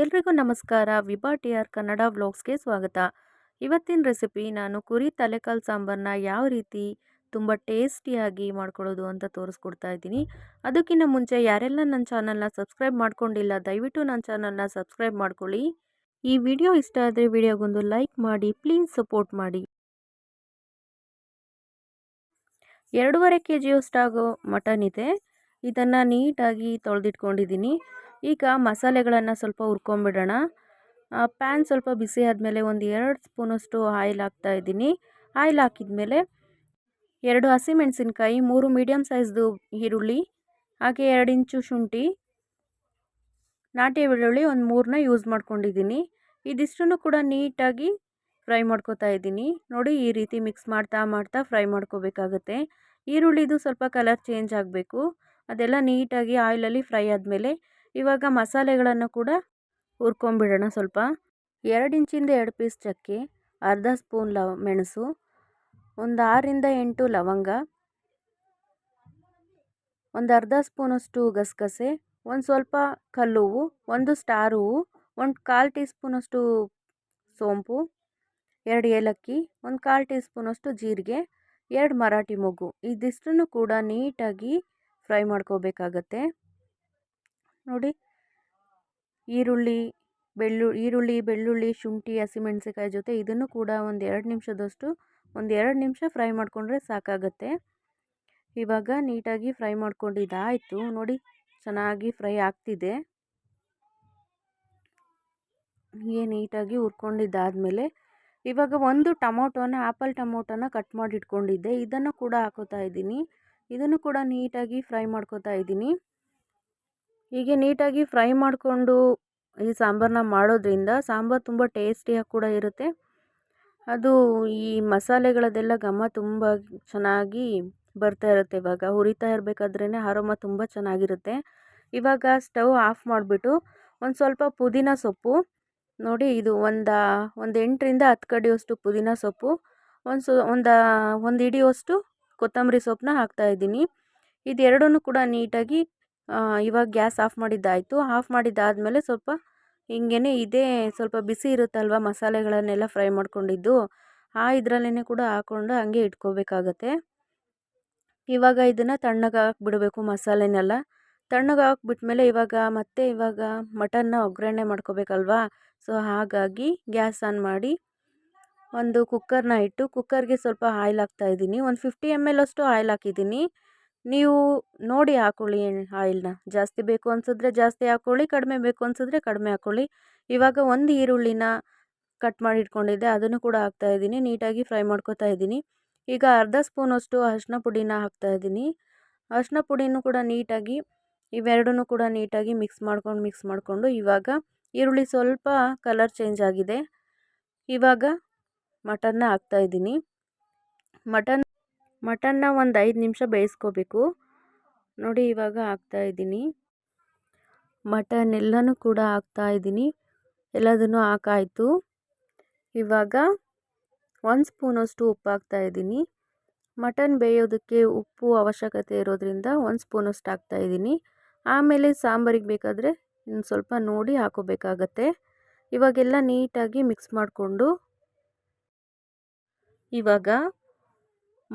ಎಲ್ರಿಗೂ ನಮಸ್ಕಾರ. Vibha T R Kannada ವ್ಲಾಗ್ಸ್ಗೆ ಸ್ವಾಗತ. ಇವತ್ತಿನ ರೆಸಿಪಿ ನಾನು ಕುರಿ ತಲೆಕಾಲ್ ಸಾಂಬಾರನ್ನ ಯಾವ ರೀತಿ ತುಂಬ ಟೇಸ್ಟಿಯಾಗಿ ಮಾಡ್ಕೊಳ್ಳೋದು ಅಂತ ತೋರಿಸ್ಕೊಡ್ತಾ ಇದ್ದೀನಿ. ಅದಕ್ಕಿಂತ ಮುಂಚೆ ಯಾರೆಲ್ಲ ನನ್ನ ಚಾನಲ್ನ ಸಬ್ಸ್ಕ್ರೈಬ್ ಮಾಡ್ಕೊಂಡಿಲ್ಲ, ದಯವಿಟ್ಟು ನನ್ನ ಚಾನಲ್ನ ಸಬ್ಸ್ಕ್ರೈಬ್ ಮಾಡ್ಕೊಳ್ಳಿ. ಈ ವಿಡಿಯೋ ಇಷ್ಟ ಆದರೆ ವಿಡಿಯೋಗೊಂದು ಲೈಕ್ ಮಾಡಿ, ಪ್ಲೀಸ್ ಸಪೋರ್ಟ್ ಮಾಡಿ. ಎರಡೂವರೆ ಕೆ ಜಿಯಷ್ಟಾಗೋ ಮಟನ್ ಇದೆ. ಇದನ್ನು ನೀಟಾಗಿ ತೊಳೆದಿಟ್ಕೊಂಡಿದ್ದೀನಿ. ಈಗ ಮಸಾಲೆಗಳನ್ನು ಸ್ವಲ್ಪ ಹುರ್ಕೊಂಬಿಡೋಣ. ಪ್ಯಾನ್ ಸ್ವಲ್ಪ ಬಿಸಿ ಆದಮೇಲೆ ಒಂದು ಎರಡು ಸ್ಪೂನಷ್ಟು ಆಯಿಲ್ ಹಾಕ್ತಾ ಇದ್ದೀನಿ. ಆಯಿಲ್ ಹಾಕಿದ್ಮೇಲೆ ಎರಡು ಹಸಿಮೆಣಸಿನ್ಕಾಯಿ, ಮೂರು ಮೀಡಿಯಮ್ ಸೈಜ್ದು ಈರುಳ್ಳಿ, ಹಾಗೆ ಎರಡು ಇಂಚು ಶುಂಠಿ, ನಾಟಿ ಬೆಳ್ಳುಳ್ಳಿ ಒಂದು ಮೂರನ್ನ ಯೂಸ್ ಮಾಡ್ಕೊಂಡಿದ್ದೀನಿ. ಇದಿಷ್ಟು ಕೂಡ ನೀಟಾಗಿ ಫ್ರೈ ಮಾಡ್ಕೋತಾ ಇದ್ದೀನಿ. ನೋಡಿ ಈ ರೀತಿ ಮಿಕ್ಸ್ ಮಾಡ್ತಾ ಮಾಡ್ತಾ ಫ್ರೈ ಮಾಡ್ಕೋಬೇಕಾಗತ್ತೆ. ಈರುಳ್ಳಿದು ಸ್ವಲ್ಪ ಕಲರ್ ಚೇಂಜ್ ಆಗಬೇಕು. ಅದೆಲ್ಲ ನೀಟಾಗಿ ಆಯಿಲಲ್ಲಿ ಫ್ರೈ ಆದಮೇಲೆ ಇವಾಗ ಮಸಾಲೆಗಳನ್ನು ಕೂಡ ಹುರ್ಕೊಂಬಿಡೋಣ ಸ್ವಲ್ಪ. ಎರಡು ಇಂಚಿಂದ ಎರಡು ಪೀಸ್ ಚಕ್ಕೆ, ಅರ್ಧ ಸ್ಪೂನ್ ಲವ, ಮೆಣಸು, ಒಂದು ಆರರಿಂದ ಎಂಟು ಲವಂಗ, ಒಂದು ಅರ್ಧ ಸ್ಪೂನಷ್ಟು ಗಸಗಸೆ, ಒಂದು ಸ್ವಲ್ಪ ಕಲ್ಲುವು, ಒಂದು ಸ್ಟಾರ್ ಹೂವು, ಒಂದು ಕಾಲು ಟೀ ಸ್ಪೂನಷ್ಟು ಸೋಂಪು, ಎರಡು ಏಲಕ್ಕಿ, ಒಂದು ಕಾಲು ಟೀ ಸ್ಪೂನಷ್ಟು ಜೀರಿಗೆ, ಎರಡು ಮರಾಠಿ ಮೊಗ್ಗು. ಇದಿಷ್ಟನ್ನು ಕೂಡ ನೀಟಾಗಿ ಫ್ರೈ ಮಾಡ್ಕೋಬೇಕಾಗತ್ತೆ. ನೋಡಿ. ಈರುಳ್ಳಿ, ಬೆಳ್ಳು, ಈರುಳ್ಳಿ, ಬೆಳ್ಳುಳ್ಳಿ, ಶುಂಠಿ ಹಸಿಮೆಣಸಿಕಾಯಿ ಜೊತೆ ಇದನ್ನು ಕೂಡ ಒಂದು ಎರಡು ನಿಮಿಷದಷ್ಟು, ಒಂದು ಎರಡು ನಿಮಿಷ ಫ್ರೈ ಮಾಡಿಕೊಂಡ್ರೆ ಸಾಕಾಗತ್ತೆ. ಇವಾಗ ನೀಟಾಗಿ ಫ್ರೈ ಮಾಡ್ಕೊಂಡಿದ್ದಾಯಿತು. ನೋಡಿ, ಚೆನ್ನಾಗಿ ಫ್ರೈ ಆಗ್ತಿದೆ. ಹೀಗೆ ನೀಟಾಗಿ ಹುರ್ಕೊಂಡಿದ್ದಾದಮೇಲೆ ಇವಾಗ ಒಂದು ಟೊಮೊಟೊನ ಆ್ಯಪಲ್ ಟೊಮೊಟೊನ ಕಟ್ ಮಾಡಿ ಇಟ್ಕೊಂಡಿದ್ದೆ ಇದನ್ನು ಕೂಡ ಹಾಕೋತಾ ಇದ್ದೀನಿ. ಇದನ್ನು ಕೂಡ ನೀಟಾಗಿ ಫ್ರೈ ಮಾಡ್ಕೋತಾ ಇದ್ದೀನಿ. ಹೀಗೆ ನೀಟಾಗಿ ಫ್ರೈ ಮಾಡಿಕೊಂಡು ಈ ಸಾಂಬಾರನ್ನ ಮಾಡೋದ್ರಿಂದ ಸಾಂಬಾರು ತುಂಬ ಟೇಸ್ಟಿಯಾಗಿ ಕೂಡ ಇರುತ್ತೆ. ಅದು ಈ ಮಸಾಲೆಗಳದೆಲ್ಲ ಘಮ ತುಂಬ ಚೆನ್ನಾಗಿ ಬರ್ತಾ ಇರುತ್ತೆ. ಇವಾಗ ಹುರಿತಾ ಇರಬೇಕಾದ್ರೇ ಆರೋಮ ತುಂಬ ಚೆನ್ನಾಗಿರುತ್ತೆ. ಇವಾಗ ಸ್ಟವ್ ಆಫ್ ಮಾಡಿಬಿಟ್ಟು ಒಂದು ಸ್ವಲ್ಪ ಪುದೀನ ಸೊಪ್ಪು, ನೋಡಿ ಇದು ಒಂದು ಒಂದು ಎಂಟರಿಂದ ಹತ್ತು ಕಡಿಯಷ್ಟು ಪುದೀನ ಸೊಪ್ಪು, ಒಂದು ಸೊ, ಒಂದು ಒಂದು ಹಿಡಿಯುವಷ್ಟು ಕೊತ್ತಂಬರಿ ಸೊಪ್ಪನ್ನ ಹಾಕ್ತಾಯಿದ್ದೀನಿ ಇದೆರಡೂ ಕೂಡ ನೀಟಾಗಿ ಇವಾಗ ಗ್ಯಾಸ್ ಆಫ್ ಮಾಡಿದ್ದಾಯಿತು. ಆಫ್ ಮಾಡಿದ್ದಾದಮೇಲೆ ಸ್ವಲ್ಪ ಹಿಂಗೇ ಇದೇ ಸ್ವಲ್ಪ ಬಿಸಿ ಇರುತ್ತಲ್ವ ಮಸಾಲೆಗಳನ್ನೆಲ್ಲ ಫ್ರೈ ಮಾಡ್ಕೊಂಡಿದ್ದು, ಆ ಇದರಲ್ಲೇ ಕೂಡ ಹಾಕ್ಕೊಂಡು ಹಂಗೆ ಇಟ್ಕೋಬೇಕಾಗತ್ತೆ. ಇವಾಗ ಇದನ್ನು ತಣ್ಣಗೆ ಬಿಡಬೇಕು ಮಸಾಲೆನೆಲ್ಲ. ತಣ್ಣಗೆ ಹಾಕ್ಬಿಟ್ಮೇಲೆ ಇವಾಗ ಮತ್ತೆ ಇವಾಗ ಮಟನ್ನ ಒಗ್ಗರಣೆ ಮಾಡ್ಕೋಬೇಕಲ್ವಾ? ಸೊ, ಹಾಗಾಗಿ ಗ್ಯಾಸ್ ಆನ್ ಮಾಡಿ ಒಂದು ಕುಕ್ಕರ್ನ ಇಟ್ಟು ಕುಕ್ಕರ್ಗೆ ಸ್ವಲ್ಪ ಆಯಿಲ್ ಹಾಕ್ತಾಯಿದ್ದೀನಿ ಒಂದು ಫಿಫ್ಟಿ ಎಂ ಎಲ್ ಅಷ್ಟು ಆಯಿಲ್ ಹಾಕಿದ್ದೀನಿ. ನೀವು ನೋಡಿ ಹಾಕ್ಕೊಳ್ಳಿ ಆಯಿಲ್ನ. ಜಾಸ್ತಿ ಬೇಕು ಅನಿಸಿದ್ರೆ ಜಾಸ್ತಿ ಹಾಕ್ಕೊಳ್ಳಿ ಕಡಿಮೆ ಬೇಕು ಅನಿಸಿದ್ರೆ ಕಡಿಮೆ ಹಾಕ್ಕೊಳ್ಳಿ ಇವಾಗ ಒಂದು ಈರುಳ್ಳಿನ ಕಟ್ ಮಾಡಿ ಇಟ್ಕೊಂಡಿದ್ದೆ, ಅದನ್ನು ಕೂಡ ಹಾಕ್ತಾಯಿದ್ದೀನಿ ನೀಟಾಗಿ ಫ್ರೈ ಮಾಡ್ಕೊತಾ ಇದ್ದೀನಿ. ಈಗ ಅರ್ಧ ಸ್ಪೂನಷ್ಟು ಅರಿಶಿನ ಪುಡಿನ ಹಾಕ್ತಾಯಿದ್ದೀನಿ ಅರಿಶಿನ ಪುಡಿನೂ ಕೂಡ ನೀಟಾಗಿ, ಇವೆರಡನ್ನೂ ಕೂಡ ನೀಟಾಗಿ ಮಿಕ್ಸ್ ಮಾಡ್ಕೊಂಡು, ಮಿಕ್ಸ್ ಮಾಡಿಕೊಂಡು ಇವಾಗ ಈರುಳ್ಳಿ ಸ್ವಲ್ಪ ಕಲರ್ ಚೇಂಜ್ ಆಗಿದೆ. ಇವಾಗ ಮಟನ್ನ ಹಾಕ್ತಾಯಿದ್ದೀನಿ ಮಟನ್ ಮಟನ್ನ ಒಂದು ಐದು ನಿಮಿಷ ಬೇಯಿಸ್ಕೋಬೇಕು. ನೋಡಿ ಇವಾಗ ಹಾಕ್ತಾಯಿದ್ದೀನಿ ಮಟನ್ ಎಲ್ಲನೂ ಕೂಡ ಹಾಕ್ತಾ ಇದ್ದೀನಿ. ಎಲ್ಲದನ್ನು ಹಾಕಾಯಿತು. ಇವಾಗ ಒಂದು ಸ್ಪೂನಷ್ಟು ಉಪ್ಪು ಹಾಕ್ತಾ ಇದ್ದೀನಿ. ಮಟನ್ ಬೇಯೋದಕ್ಕೆ ಉಪ್ಪು ಅವಶ್ಯಕತೆ ಇರೋದ್ರಿಂದ ಒಂದು ಸ್ಪೂನಷ್ಟು ಹಾಕ್ತಾಯಿದ್ದೀನಿ ಆಮೇಲೆ ಸಾಂಬಾರಿಗೆ ಬೇಕಾದರೆ ಇನ್ನು ಸ್ವಲ್ಪ ನೋಡಿ ಹಾಕೋಬೇಕಾಗತ್ತೆ. ಇವಾಗೆಲ್ಲ ನೀಟಾಗಿ ಮಿಕ್ಸ್ ಮಾಡಿಕೊಂಡು ಇವಾಗ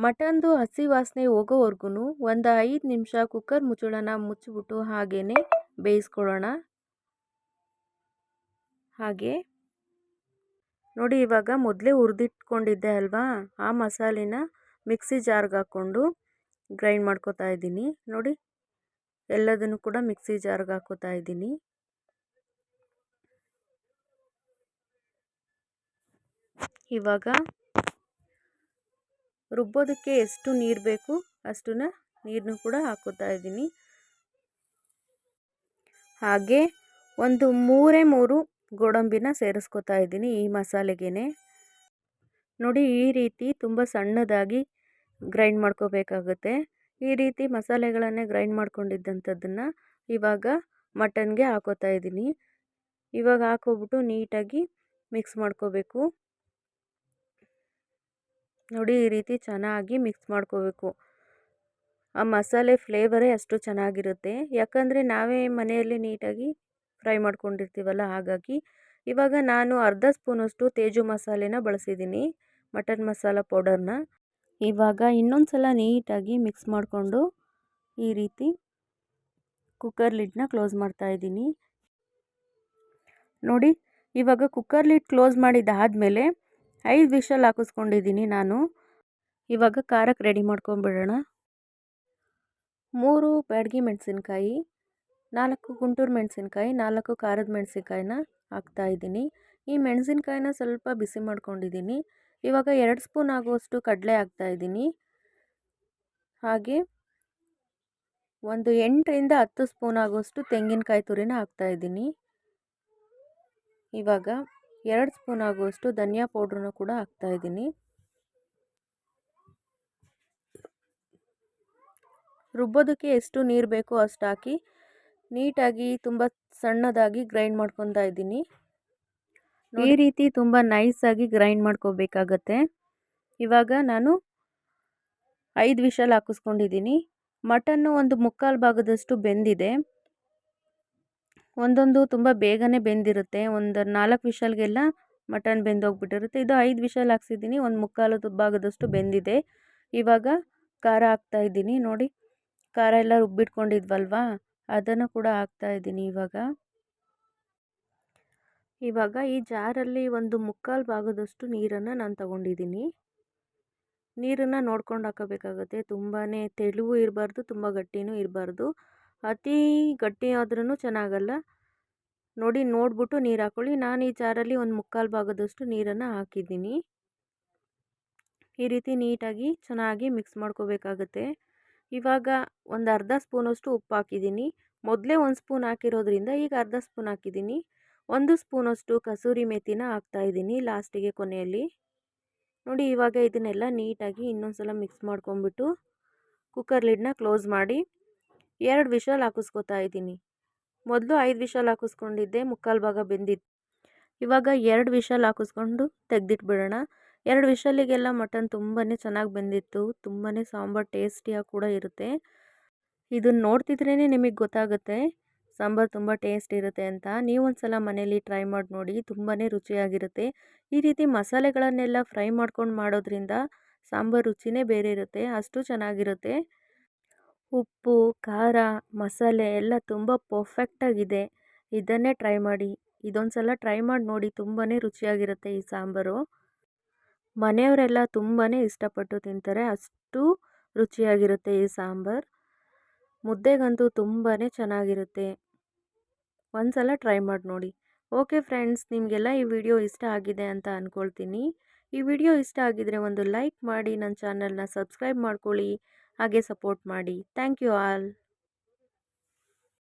ಮಟನ್ದು ಹಸಿ ವಾಸನೆ ಹೋಗೋವರ್ಗೂ ಒಂದು ಐದು ನಿಮಿಷ ಕುಕ್ಕರ್ ಮುಚ್ಚಳನ ಮುಚ್ಚಿಬಿಟ್ಟು ಹಾಗೇ ಬೇಯಿಸ್ಕೊಳ್ಳೋಣ ಹಾಗೆ. ನೋಡಿ ಇವಾಗ ಮೊದಲೇ ಹುರಿದಿಟ್ಕೊಂಡಿದ್ದೆ ಅಲ್ವಾ? ಆ ಮಸಾಲೆನ ಮಿಕ್ಸಿ ಜಾರ್ಗೆ ಹಾಕ್ಕೊಂಡು ಗ್ರೈಂಡ್ ಮಾಡ್ಕೋತಾ ಇದ್ದೀನಿ. ನೋಡಿ, ಎಲ್ಲದನ್ನು ಕೂಡ ಮಿಕ್ಸಿ ಜಾರ್ಗೆ ಹಾಕೋತಾ ಇದ್ದೀನಿ. ಇವಾಗ ರುಬ್ಬೋದಕ್ಕೆ ಎಷ್ಟು ನೀರು ಬೇಕು ಅಷ್ಟನ್ನ ನೀರನ್ನು ಕೂಡ ಹಾಕೋತಾ ಇದ್ದೀನಿ. ಹಾಗೆ ಒಂದು ಮೂರೇ ಮೂರು ಗೋಡಂಬಿನ ಸೇರಿಸ್ಕೊತಾ ಇದ್ದೀನಿ ಈ ಮಸಾಲೆಗೆ ನೋಡಿ ಈ ರೀತಿ ತುಂಬ ಸಣ್ಣದಾಗಿ ಗ್ರೈಂಡ್ ಮಾಡ್ಕೋಬೇಕಾಗುತ್ತೆ. ಈ ರೀತಿ ಮಸಾಲೆಗಳನ್ನೇ ಗ್ರೈಂಡ್ ಮಾಡ್ಕೊಂಡಿದ್ದಂಥದ್ದನ್ನು ಇವಾಗ ಮಟನ್ಗೆ ಹಾಕೋತಾ ಇದ್ದೀನಿ. ಇವಾಗ ಹಾಕೋಬಿಟ್ಟು ನೀಟಾಗಿ ಮಿಕ್ಸ್ ಮಾಡ್ಕೋಬೇಕು. ನೋಡಿ ಈ ರೀತಿ ಚೆನ್ನಾಗಿ ಮಿಕ್ಸ್ ಮಾಡ್ಕೋಬೇಕು. ಆ ಮಸಾಲೆ ಫ್ಲೇವರೇ ಅಷ್ಟು ಚೆನ್ನಾಗಿರುತ್ತೆ. ಯಾಕಂದರೆ ನಾವೇ ಮನೆಯಲ್ಲಿ ನೀಟಾಗಿ ಫ್ರೈ ಮಾಡ್ಕೊಂಡಿರ್ತೀವಲ್ಲ ಹಾಗಾಗಿ. ಇವಾಗ ನಾನು ಅರ್ಧ ಸ್ಪೂನಷ್ಟು ತೇಜು ಮಸಾಲೆನ ಬಳಸಿದ್ದೀನಿ ಮಟನ್ ಮಸಾಲ ಪೌಡರ್ನ ಇವಾಗ ಇನ್ನೊಂದು ಸಲ ನೀಟಾಗಿ ಮಿಕ್ಸ್ ಮಾಡಿಕೊಂಡು ಈ ರೀತಿ ಕುಕ್ಕರ್ ಲಿಡ್ನ ಕ್ಲೋಸ್ ಮಾಡ್ತಾ ಇದ್ದೀನಿ. ನೋಡಿ, ಇವಾಗ ಕುಕ್ಕರ್ ಲಿಡ್ ಕ್ಲೋಸ್ ಮಾಡಿದ್ದಾದಮೇಲೆ ಐದು ವಿಷಲ್ ಹಾಕಿಸ್ಕೊಂಡಿದ್ದೀನಿ ನಾನು. ಇವಾಗ ಖಾರಕ್ಕೆ ರೆಡಿ ಮಾಡ್ಕೊಂಬಿಡೋಣ. ಮೂರು ಬ್ಯಾಡಗಿ ಮೆಣಸಿನ್ಕಾಯಿ, ನಾಲ್ಕು ಗುಂಟೂರು ಮೆಣಸಿನ್ಕಾಯಿ, ನಾಲ್ಕು ಖಾರದ ಮೆಣಸಿನ್ಕಾಯಿನ ಹಾಕ್ತಾಯಿದ್ದೀನಿ ಈ ಮೆಣಸಿನ್ಕಾಯಿನ ಸ್ವಲ್ಪ ಬಿಸಿ ಮಾಡ್ಕೊಂಡಿದ್ದೀನಿ. ಇವಾಗ ಎರಡು ಸ್ಪೂನ್ ಆಗುವಷ್ಟು ಕಡಲೆ ಹಾಕ್ತಾಯಿದ್ದೀನಿ ಹಾಗೆ ಒಂದು ಎಂಟರಿಂದ ಹತ್ತು ಸ್ಪೂನ್ ಆಗುವಷ್ಟು ತೆಂಗಿನಕಾಯಿ ತುರಿನ ಹಾಕ್ತಾಯಿದ್ದೀನಿ ಇವಾಗ ಎರಡು ಸ್ಪೂನ್ ಆಗುವಷ್ಟು ಧನಿಯಾ ಪೌಡ್ರನ್ನು ಕೂಡ ಹಾಕ್ತಾ ಇದ್ದೀನಿ. ರುಬ್ಬೋದಕ್ಕೆ ಎಷ್ಟು ನೀರು ಬೇಕೋ ಅಷ್ಟು ಹಾಕಿ ನೀಟಾಗಿ ತುಂಬ ಸಣ್ಣದಾಗಿ ಗ್ರೈಂಡ್ ಮಾಡ್ಕೊತಾ ಇದ್ದೀನಿ. ಈ ರೀತಿ ತುಂಬ ನೈಸಾಗಿ ಗ್ರೈಂಡ್ ಮಾಡ್ಕೋಬೇಕಾಗತ್ತೆ. ಇವಾಗ ನಾನು ಐದು ವಿಷಲ್ ಹಾಕಿಸ್ಕೊಂಡಿದ್ದೀನಿ. ಮಟನ್ನು ಒಂದು ಮುಕ್ಕಾಲು ಭಾಗದಷ್ಟು ಬೆಂದಿದೆ. ಒಂದೊಂದು ತುಂಬ ಬೇಗನೆ ಬೆಂದಿರುತ್ತೆ. ಒಂದು ನಾಲ್ಕು ವಿಷಲ್ಗೆಲ್ಲ ಮಟನ್ ಬೆಂದೋಗ್ಬಿಟ್ಟಿರುತ್ತೆ. ಇದು ಐದು ವಿಷಲ್ ಹಾಕ್ಸಿದ್ದೀನಿ. ಒಂದು ಮುಕ್ಕಾಲು ಭಾಗದಷ್ಟು ಬೆಂದಿದೆ. ಇವಾಗ ಖಾರ ಹಾಕ್ತಾಯಿದ್ದೀನಿ ನೋಡಿ, ಖಾರ ಎಲ್ಲ ರುಬ್ಬಿಟ್ಕೊಂಡಿದ್ವಲ್ವ? ಅದನ್ನು ಕೂಡ ಹಾಕ್ತಾಯಿದ್ದೀನಿ ಇವಾಗ. ಇವಾಗ ಈ ಜಾರಲ್ಲಿ ಒಂದು ಮುಕ್ಕಾಲು ಭಾಗದಷ್ಟು ನೀರನ್ನು ನಾನು ತಗೊಂಡಿದ್ದೀನಿ. ನೀರನ್ನು ನೋಡ್ಕೊಂಡು ಹಾಕಬೇಕಾಗುತ್ತೆ. ತುಂಬಾ ತೆಳುವು ಇರಬಾರ್ದು, ತುಂಬ ಗಟ್ಟಿನೂ ಇರಬಾರ್ದು. ಅತಿ ಗಟ್ಟಿ ಆದ್ರೂ ಚೆನ್ನಾಗಲ್ಲ. ನೋಡಿ, ನೋಡಿಬಿಟ್ಟು ನೀರು ಹಾಕ್ಕೊಳ್ಳಿ ನಾನು ಈ ಜಾರಲ್ಲಿ ಒಂದು ಮುಕ್ಕಾಲು ಭಾಗದಷ್ಟು ನೀರನ್ನು ಹಾಕಿದ್ದೀನಿ. ಈ ರೀತಿ ನೀಟಾಗಿ ಚೆನ್ನಾಗಿ ಮಿಕ್ಸ್ ಮಾಡ್ಕೋಬೇಕಾಗತ್ತೆ. ಇವಾಗ ಒಂದು ಅರ್ಧ ಸ್ಪೂನಷ್ಟು ಉಪ್ಪು ಹಾಕಿದ್ದೀನಿ. ಮೊದಲೇ ಒಂದು ಸ್ಪೂನ್ ಹಾಕಿರೋದ್ರಿಂದ ಈಗ ಅರ್ಧ ಸ್ಪೂನ್ ಹಾಕಿದ್ದೀನಿ. ಒಂದು ಸ್ಪೂನಷ್ಟು ಕಸೂರಿ ಮೆಥಿನ ಹಾಕ್ತಾಯಿದ್ದೀನಿ ಲಾಸ್ಟಿಗೆ ಕೊನೆಯಲ್ಲಿ. ನೋಡಿ, ಇವಾಗ ಇದನ್ನೆಲ್ಲ ನೀಟಾಗಿ ಇನ್ನೊಂದು ಸಲ ಮಿಕ್ಸ್ ಮಾಡ್ಕೊಂಬಿಟ್ಟು ಕುಕ್ಕರ್ ಲಿಡ್ನ ಕ್ಲೋಸ್ ಮಾಡಿ. ಎರಡು ವಿಶಲ್ ಹಾಕಿಸ್ಕೊತಾ ಇದ್ದೀನಿ. ಮೊದಲು ಐದು ವಿಶಲ್ ಹಾಕಿಸ್ಕೊಂಡಿದ್ದೆ ಮುಕ್ಕಾಲು ಭಾಗ ಬೆಂದಿತ್ತು. ಇವಾಗ ಎರಡು ವಿಶಲ್ ಹಾಕಿಸ್ಕೊಂಡು ತೆಗೆದಿಟ್ಬಿಡೋಣ. ಎರಡು ವಿಷಲಿಗೆಲ್ಲ ಮಟನ್ ತುಂಬಾ ಚೆನ್ನಾಗಿ ಬೆಂದಿತ್ತು ತುಂಬಾ ಸಾಂಬಾರು ಟೇಸ್ಟಿಯಾಗಿ ಕೂಡ ಇರುತ್ತೆ. ಇದನ್ನು ನೋಡ್ತಿದ್ರೇ ನಿಮಗೆ ಗೊತ್ತಾಗುತ್ತೆ, ಸಾಂಬಾರು ತುಂಬ ಟೇಸ್ಟ್ ಇರುತ್ತೆ ಅಂತ. ನೀವೊಂದು ಸಲ ಮನೇಲಿ ಟ್ರೈ ಮಾಡಿ ನೋಡಿ ತುಂಬಾ ರುಚಿಯಾಗಿರುತ್ತೆ. ಈ ರೀತಿ ಮಸಾಲೆಗಳನ್ನೆಲ್ಲ ಫ್ರೈ ಮಾಡ್ಕೊಂಡು ಮಾಡೋದ್ರಿಂದ ಸಾಂಬಾರು ರುಚಿನೇ ಬೇರೆ ಇರುತ್ತೆ, ಅಷ್ಟು ಚೆನ್ನಾಗಿರುತ್ತೆ. ಉಪ್ಪು, ಖಾರ, ಮಸಾಲೆ ಎಲ್ಲ ತುಂಬ ಪರ್ಫೆಕ್ಟಾಗಿದೆ ಇದನ್ನೇ ಟ್ರೈ ಮಾಡಿ. ಇದೊಂದು ಸಲ ಟ್ರೈ ಮಾಡಿ ನೋಡಿ ತುಂಬಾ ರುಚಿಯಾಗಿರುತ್ತೆ ಈ ಸಾಂಬಾರು. ಮನೆಯವರೆಲ್ಲ ತುಂಬಾ ಇಷ್ಟಪಟ್ಟು ತಿಂತಾರೆ. ಅಷ್ಟು ರುಚಿಯಾಗಿರುತ್ತೆ ಈ ಸಾಂಬಾರು. ಮುದ್ದೆಗಂತೂ ತುಂಬಾ ಚೆನ್ನಾಗಿರುತ್ತೆ. ಒಂದು ಸಲ ಟ್ರೈ ಮಾಡಿ ನೋಡಿ. ಓಕೆ ಫ್ರೆಂಡ್ಸ್ ನಿಮಗೆಲ್ಲ ಈ ವಿಡಿಯೋ ಇಷ್ಟ ಆಗಿದೆ ಅಂತ ಅಂದ್ಕೊಳ್ತೀನಿ ಈ ವಿಡಿಯೋ ಇಷ್ಟ ಆಗಿದರೆ ಒಂದು ಲೈಕ್ ಮಾಡಿ ನನ್ನ ಚಾನಲ್ನ ಸಬ್ಸ್ಕ್ರೈಬ್ ಮಾಡ್ಕೊಳ್ಳಿ. ಹಾಗೆ ಸಪೋರ್ಟ್ ಮಾಡಿ. Thank you all